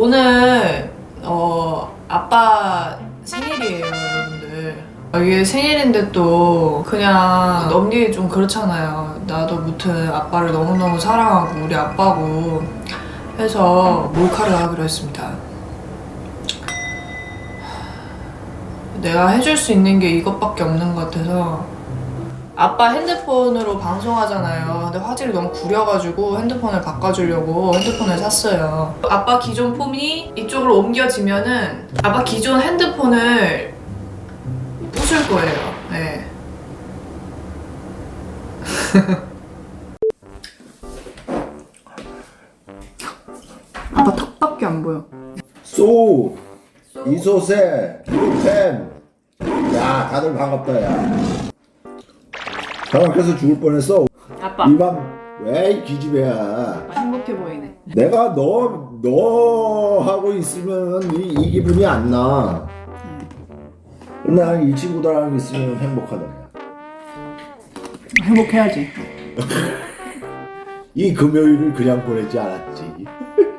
오늘 어 아빠 생일이에요, 여러분들. 아, 이게 생일인데 또 그냥 넘기기 좀 그렇잖아요. 나도 무튼 아빠를 너무너무 사랑하고 우리 아빠고 해서 몰카를 하기로 했습니다. 내가 해줄 수 있는 게 이것밖에 없는 것 같아서 아빠 핸드폰으로 방송하잖아요. 근데 화질이 너무 구려가지고 핸드폰을 바꿔주려고 핸드폰을 샀어요. 아빠 기존 폼이 이쪽으로 옮겨지면은 아빠 기존 핸드폰을 부술 거예요. 네. 아빠 턱밖에 안 보여. 쏘 이소세 템. 야 다들 반갑다 야. 정확해서 죽을 뻔했어. 아빠 이밤 왜 기집애야. 행복해 보이네. 내가 너 너 하고 있으면 이, 이 기분이 안 나. 나이 친구들하고 있으면 행복하다. 행복해야지. 이 금요일을 그냥 보내지 않았지.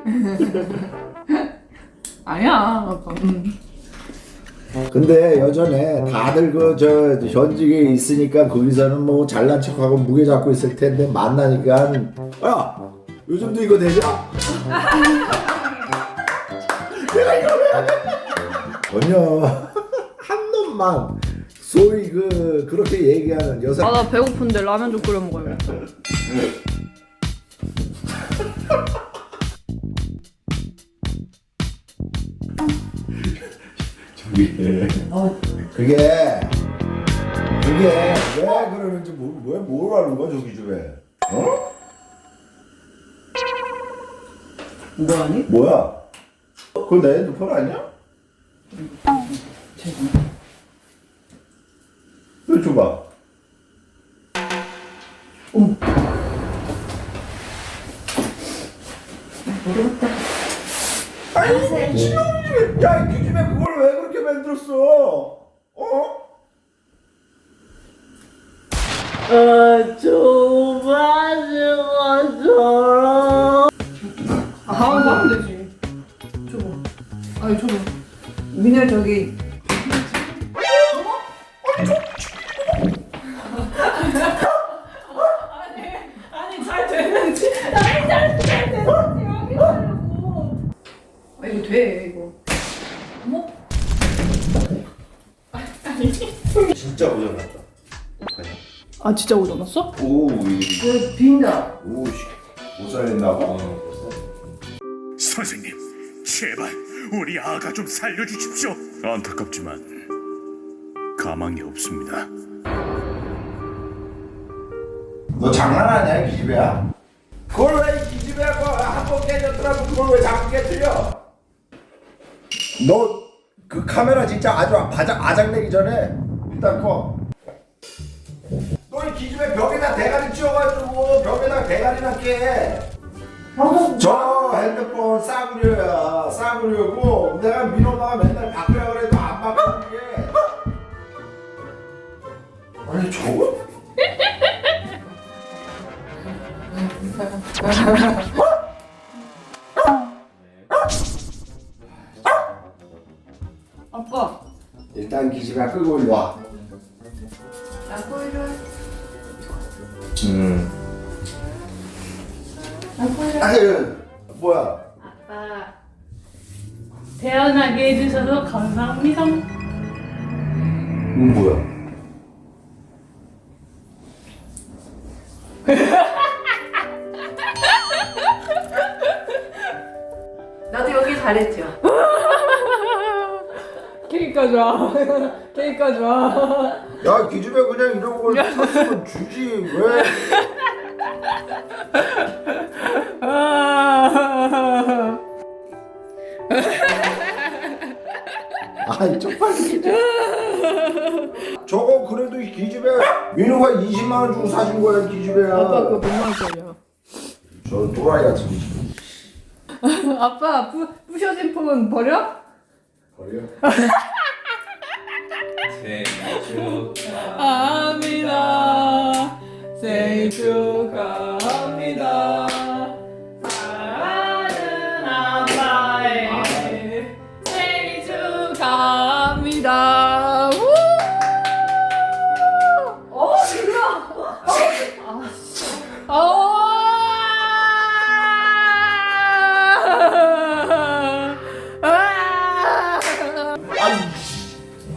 아니야, 아빠. 응. 근데 여전에 다들 그 저 현직에 있으니까 거기서는 뭐 잘난 척하고 무게 잡고 있을 텐데 만나니까 야 요즘도 이거 되냐? 내가 이거 왜 전혀 한 놈만 소위 그 그렇게 얘기하는 여성 아 나 배고픈데 라면 좀 끓여 먹어야겠다. 그게 그게 그게 왜 그러는지 뭐, 왜 뭐라는 거야 저기 집에 어? 뭐 하니? 뭐야? 그거 내 핸드폰 아니야? 이거 줘봐. 아니 미친놈이 야, 이 집에 그걸 왜 그렇게 만들었어? 어? 아, 하면 되지. 줘봐. 아니, 줘봐. 민혜 저기. 돼, 이거. 어머? 진짜 고장났다. 아 진짜 오전 왔어? 오, 이, 이거 빈다. 오, 씨, 못 살린다 봐. 선생님, 제발 우리 아가 좀 살려주십시오. 안타깝지만 가망이 없습니다. 너 장난하냐 이 기집애야? 그걸 왜 이 기집애야 한번 깨졌더라고 그걸 왜 자꾸 깨뜨려? 너 그 카메라 진짜 아주 바짝 아작내기 전에 일단 꺼. 너이 기집애 벽에다 대가리 찧어가지고 벽에다 대가리나 깨. 저 핸드폰 싸구려야 싸구려고 내가 민호마가 맨날 바꾸라 그래도 안 바꾸는 게 아니 저거 일단 기집애 끌고 일로 와. 나 보이려. 음. 나 보이려. 아유 뭐야? 아빠 태어나게 해주셔서 감사합니다. 이건 뭐야? 나도 여기 잘했죠. 케이크가 좋아. 케이크가 좋아. 야 기집애 그냥 이런 걸 샀으면 주지 왜? 아이 쪽팔리 저거 그래도 이 기집애 민호가 20만 원 주고 사준 거야 기집애야 아빠 그거 몇 만짜리야? 저 또라이 같은 기집애 아빠 부, 부셔진 폰 버려? 버려? 감사합니다. 어, 진짜.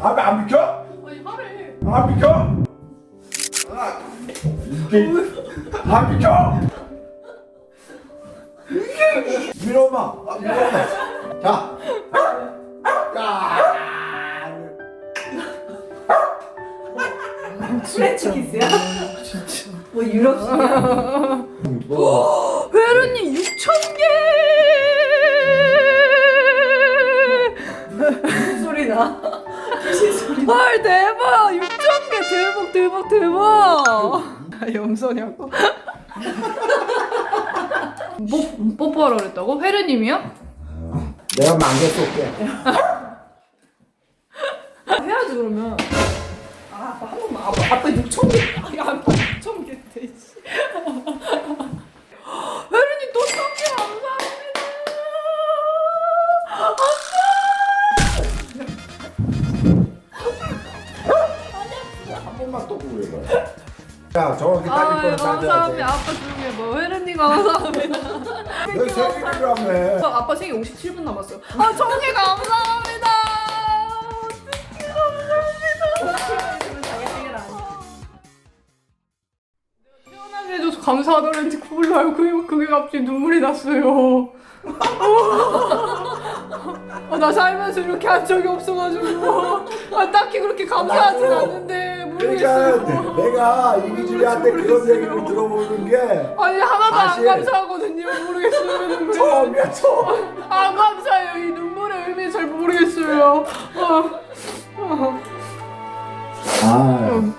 아니 안 비켜? 안 비켜? 아, 이게 안 비켜? 이게 미엄마 아, 미엄마 자 뭐 유럽식이야? 뭐. 회로님 6천 개. 무슨 소리 나? 무슨 소리 나? 헐 대박 6천 개 대박 대박 대박. 염소냐고? 뽀 뽀뽀하라 그랬다고? 회르님이요? 내가 만개 쏠게. 해야지 그러면. 아 아빠 한 번만 아빠 아빠 6천 개. 야 아빠 6천 개 돼. 씨. 회르님 또 1개 감사합니다. 한 번만 또 구해 봐. 자, 정확히 아 따질 거는 따져야 감사합니다. 돼. 아빠 조용히 뭐 회르님 감사합니다. 너 생일이라며. 아빠 생일 57분 남았어요. 아 정말 감사합니다. 감사하더랬는지 그걸로 알고 그게, 그게 갑자기 눈물이 났어요. 아, 나 살면서 이렇게 한 적이 없어가지고 아, 딱히 그렇게 감사하진 나도. 않는데 그러니까 모르겠어요. 그러니까 내가 이기주리한테 그런 얘기를 들어보는 게 아니 하나도 사실- 안 감사하거든요. 모르겠어요. 처음이야 처음. 아, 안 감사해요. 이 눈물의 의미 잘 모르겠어요. 어. 아, 아, 음.